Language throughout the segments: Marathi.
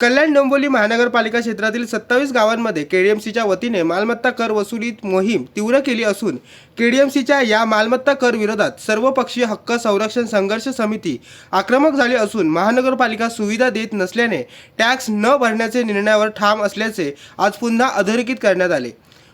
कल्याण डोंबिवली महानगरपालिका क्षेत्रातील सत्तावीस गावांमध्ये केडीएमसीच्या वतीने मालमत्ता कर वसुलीत मोहीम तीव्र केली असून केडीएमसीच्या या मालमत्ता कर विरोधात सर्वपक्षीय हक्क संरक्षण संघर्ष समिती आक्रमक झाली असून महानगरपालिका सुविधा देत नसल्याने टॅक्स न भरण्याचे निर्णयावर ठाम असल्याचे आज पुन्हा अधोरेखित करण्यात आले.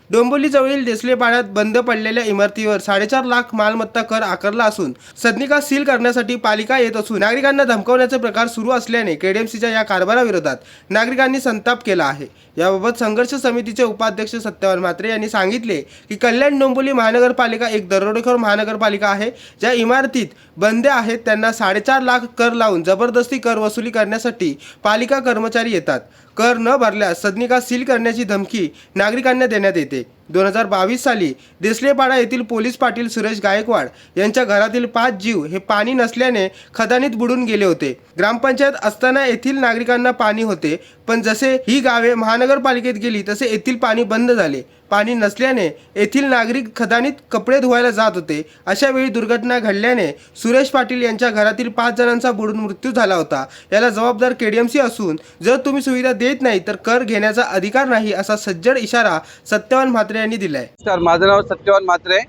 डोंबिवलीजवळील देसलेपाड्यात बंद पडलेल्या इमारतीवर साडेचार लाख मालमत्ता कर आकारला असून सदनिका सील करण्यासाठी पालिका येत असून नागरिकांना धमकवण्याचे प्रकार सुरू असल्याने केडीएमसीच्या या कारभाराविरोधात नागरिकांनी संताप केला आहे. याबाबत संघर्ष समितीचे उपाध्यक्ष सत्यवान म्हात्रे यांनी सांगितले की कल्याण डोंबिवली महानगरपालिका एक दरोडेखोर महानगरपालिका आहे. ज्या इमारतीत बंदे आहेत त्यांना साडेचार लाख कर लावून जबरदस्ती कर वसुली करण्यासाठी पालिका कर्मचारी येतात. कर न भरल्यास सदनिका सील करण्याची धमकी नागरिकांना देण्यात येते. दोन हजार बावीस साली देसलेपाडा येथील पोलीस पाटील सुरेश गायकवाड यांच्या घरातील पाच जीव हे पाणी नसल्याने खदानीत बुडून गेले होते. ग्रामपंचायत असताना येथील नागरिकांना पाणी होते पण जसे ही गावे महानगरपालिकेत गेली तसे येथील पाणी बंद झाले. पाणी नसल्याने येथील नागरिक खदानीत कपडे धुवायला जात होते. अशा वेळी दुर्घटना घडल्याने सुरेश पाटील यांच्या घरातील पाच जणांचा बुडून मृत्यू झाला होता. याला जबाबदार केडीएमसी असून जर तुम्ही सुविधा देत नाही तर कर घेण्याचा अधिकार नाही असा सज्जड इशारा सत्यवान म्हात्रे यांनी दिलाय. नमस्कार माझं नाव सत्यवान म्हात्रे.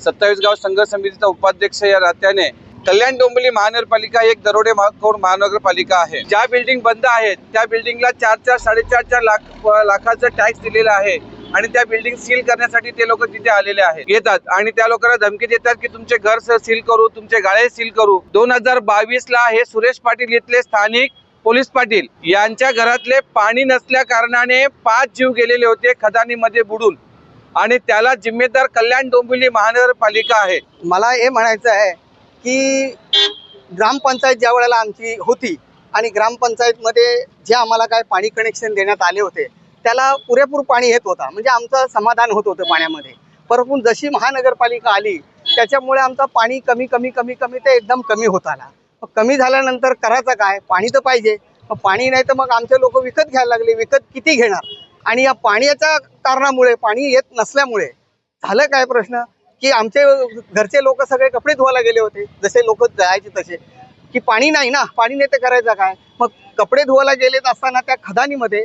सत्तावीस गाव संघ समितीचा उपाध्यक्ष या नात्याने कल्याण डोंबिवली महानगरपालिका एक दरोडे महानगरपालिका आहे. ज्या बिल्डिंग बंद आहेत त्या बिल्डिंगला चार चार साडेचार चार लाख लाखाचं टॅक्स दिलेला आहे आणि त्या बिल्डिंग सील करण्यासाठी ते लोक तिथे आलेले आहेत. येतात आणि त्या लोकांना धमकी देतात की तुमचे घर सील करू तुमचे गाळे सील करू. दोन हजार बावीस ला हे सुरेश पाटील इथले स्थानिक पोलीस पाटील यांच्या घरातले पाणी नसल्या कारणाने पाच जीव गेलेले होते खदानीमध्ये बुडून. आणि त्याला जिम्मेदार कल्याण डोंबिवली महानगरपालिका आहे. मला हे म्हणायचं आहे की ग्रामपंचायत ज्या वेळेला आमची होती आणि ग्रामपंचायतमध्ये जे आम्हाला काय पाणी कनेक्शन देण्यात आले होते त्याला पुरेपूर पाणी येत होता. म्हणजे आमचं समाधान होत होतं पाण्यामध्ये. परंतु जशी महानगरपालिका आली त्याच्यामुळे आमचं पाणी कमी कमी कमी कमी ते एकदम कमी होत आला. कमी झाल्यानंतर करायचं काय? पाणी तर पाहिजे. पाणी नाही तर मग आमचे लोक विकत घ्यायला लागले. विकत किती घेणार? आणि या पाण्याच्या कारणामुळे पाणी येत नसल्यामुळे झालं काय प्रश्न? की आमचे घरचे लोक सगळे कपडे धुवायला गेले होते जसे लोक जायचे तसे. की पाणी नाही ना पाणी नाही तर करायचं काय? मग कपडे धुवायला गेलेत असताना त्या खदानीमध्ये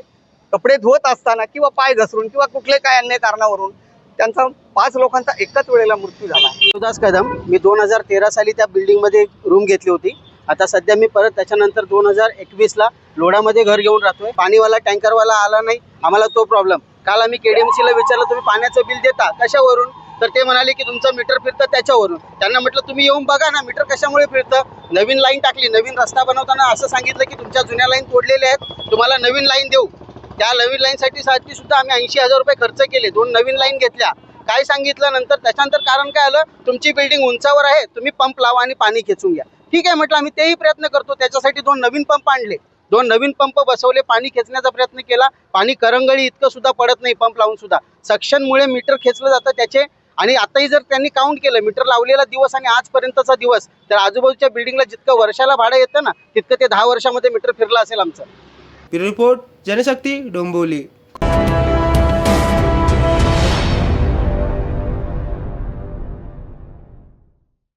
कपडे धुवत असताना किंवा पाय घसरून किंवा कुठले काय अन्य कारणावरून त्यांचा पाच लोकांचा एकाच वेळेला मृत्यू झाला. शिवदास कदम मी दोन हजार तेरा साली त्या बिल्डिंगमध्ये रूम घेतली होती. आता सध्या मी परत त्याच्यानंतर दोन हजार एकवीसला लोढामध्ये घर घेऊन राहतोय. पाणीवाला टँकरवाला आला नाही. आम्हाला तो प्रॉब्लेम काल आम्ही केडीएमसीला विचारलं तुम्ही पाण्याचं बिल देता कशावरून? तर ते म्हणाले की तुमचं मीटर फिरतं त्याच्यावरून. त्यांना म्हटलं तुम्ही येऊन बघा ना मीटर कशामुळे फिरतं? नवीन लाईन टाकली नवीन रस्ता बनवताना असं सांगितलं की तुमच्या जुन्या लाईन तोडलेल्या आहेत तुम्हाला नवीन लाईन देऊ. त्या नवीन लाईनसाठी साठी सुद्धा आम्ही ऐंशी हजार रुपये खर्च केले दोन नवीन लाईन घेतल्या. काय सांगितलं नंतर? त्याच्यानंतर कारण काय आलं? तुमची बिल्डिंग उंचावर आहे तुम्ही पंप लावा आणि पाणी खेचून घ्या. ठीक आहे म्हटलं आम्ही तेही प्रयत्न करतो त्याच्यासाठी दोन नवीन पंप आणले. दोन नवीन पंप बसवले पाणी खेचण्याचा प्रयत्न केला. पाणी करंगळी इतकं सुद्धा पडत नाही पंप लावून सुद्धा. सक्शनमुळे मीटर खेचलं जातं त्याचे. आणि आताही जर त्यांनी काउंट केलं मीटर लावलेला दिवस आणि आजपर्यंतचा दिवस तर आजूबाजूच्या बिल्डिंगला जितकं वर्षाला भाडं येतं ना तितकं ते दहा वर्षामध्ये मीटर फिरलं असेल आमचं. रिपोर्ट जनशक्ती डोंबिवली.